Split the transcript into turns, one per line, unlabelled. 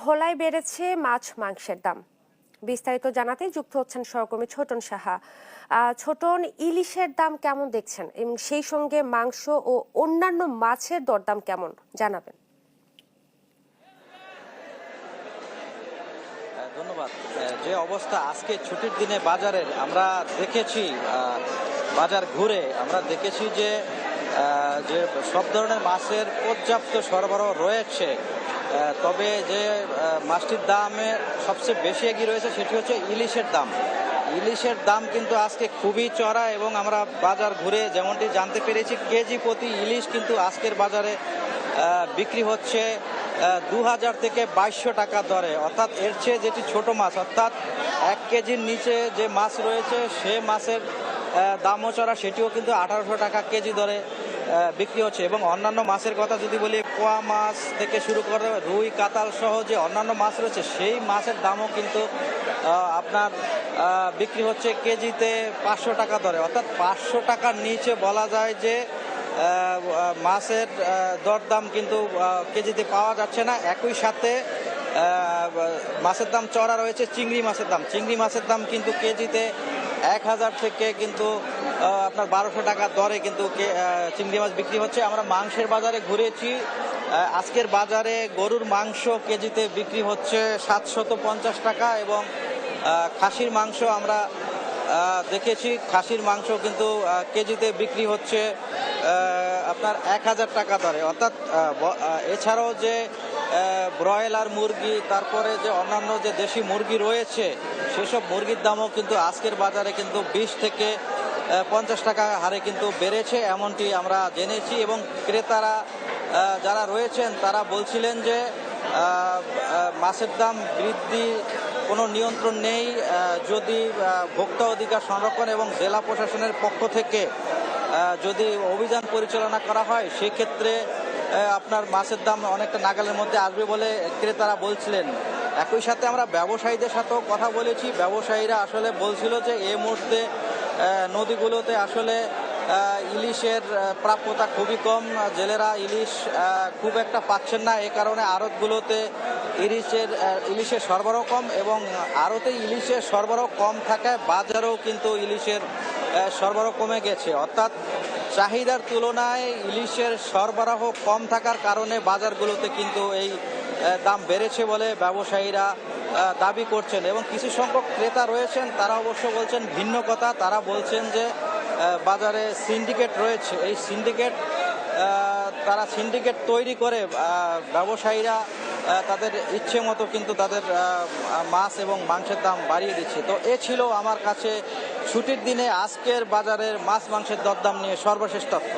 ভোলায় বেড়েছে মাছ মাংসের দাম। বিস্তারিত জানাতে যুক্ত হচ্ছেন সহকর্মী ছোটন সাহা। ছোটন, ইলিশের দাম কেমন দেখছেন? এবং সেই সঙ্গে মাংস ও অন্যান্য মাছের দরদাম কেমন? জানাবেন।
ধন্যবাদ। যে অবস্থা আজকে ছুটির দিনে বাজারের, আমরা দেখেছি বাজার ঘুরে আমরা দেখেছি যে যে সব ধরনের মাছের পর্যাপ্ত সরবরাহ রয়েছে। তবে যে মাছটির দামে সবচেয়ে বেশি এগিয়ে রয়েছে সেটি হচ্ছে ইলিশের দাম। ইলিশের দাম কিন্তু আজকে খুবই চড়া এবং আমরা বাজার ঘুরে যেমনটি জানতে পেরেছি, কেজি প্রতি ইলিশ কিন্তু আজকের বাজারে বিক্রি হচ্ছে দু হাজার থেকে বাইশশো টাকা দরে। অর্থাৎ এর চেয়ে যেটি ছোট মাছ, অর্থাৎ এক কেজির নিচে যে মাছ রয়েছে, সে মাছের দামও চড়া, সেটিও কিন্তু আঠারোশো টাকা কেজি দরে। বিক্রি হচ্ছে এবং অন্যান্য মাছের কথা যদি বলি পোয়া মাছ থেকে শুরু করে রুই কাতাল সহ যে অন্যান্য মাছ রয়েছে, সেই মাছের দামও কিন্তু আপনার বিক্রি হচ্ছে কেজিতে পাঁচশো টাকা দরে। অর্থাৎ পাঁচশো টাকার নিচে বলা যায় যে মাছের দরদাম কিন্তু কেজিতে পাওয়া যাচ্ছে না। একই সাথে মাছের দাম চড়া রয়েছে, চিংড়ি মাছের দাম। চিংড়ি মাছের দাম কিন্তু কেজিতে এক হাজার থেকে কিন্তু আপনার বারোশো টাকা দরে কিন্তু চিংড়ি মাছ বিক্রি হচ্ছে। আমরা মাংসের বাজারে ঘুরেছি। আজকের বাজারে গরুর মাংস কেজিতে বিক্রি হচ্ছে সাতশত পঞ্চাশ টাকা এবং খাসির মাংস আমরা দেখেছি। খাসির মাংস কিন্তু কেজিতে বিক্রি হচ্ছে আপনার এক হাজার টাকা দরে। অর্থাৎ এছাড়াও যে ব্রয়লার মুরগি, তারপরে যে অন্যান্য যে দেশি মুরগি রয়েছে, সেসব মুরগির দামও কিন্তু আজকের বাজারে কিন্তু বিশ থেকে পঞ্চাশ টাকা হারে কিন্তু বেড়েছে, এমনটি আমরা জেনেছি। এবং ক্রেতারা যারা রয়েছেন, তারা বলছিলেন যে মাছের দাম বৃদ্ধি, কোনো নিয়ন্ত্রণ নেই যদি ভোক্তা অধিকার সংরক্ষণ এবং জেলা প্রশাসনের পক্ষ থেকে যদি অভিযান পরিচালনা করা হয়, সেক্ষেত্রে আপনার মাছের দাম অনেকটা নাগালের মধ্যে আসবে বলে ক্রেতারা বলছিলেন। একই সাথে আমরা ব্যবসায়ীদের সাথেও কথা বলেছি। ব্যবসায়ীরা আসলে বলছিল যে এই মুহূর্তে নদীগুলোতে আসলে ইলিশের প্রাপ্যতা খুবই কম। জেলেরা ইলিশ খুব একটা পাচ্ছেন না। এ কারণে আড়তগুলোতে ইলিশের ইলিশের সরবরাহ কম এবং আড়তে ইলিশের সরবরাহ কম থাকায় বাজারেও কিন্তু ইলিশের সরবরাহ কমে গেছে। অর্থাৎ চাহিদার তুলনায় ইলিশের সরবরাহ কম থাকার কারণে বাজারগুলোতে কিন্তু এই দাম বেড়েছে বলে ব্যবসায়ীরা দাবি করছেন। এবং কিছু সংখ্যক ক্রেতা রয়েছেন, তারা অবশ্য বলছেন ভিন্ন কথা। তারা বলছেন যে বাজারে সিন্ডিকেট রয়েছে। এই সিন্ডিকেট তারা সিন্ডিকেট তৈরি করে ব্যবসায়ীরা তাদের ইচ্ছে মতো কিন্তু তাদের মাছ এবং মাংসের দাম বাড়িয়ে দিচ্ছে। তো এ ছিল আমার কাছে ছুটির দিনে আজকের বাজারের মাছ মাংসের দরদাম নিয়ে সর্বশেষ তথ্য।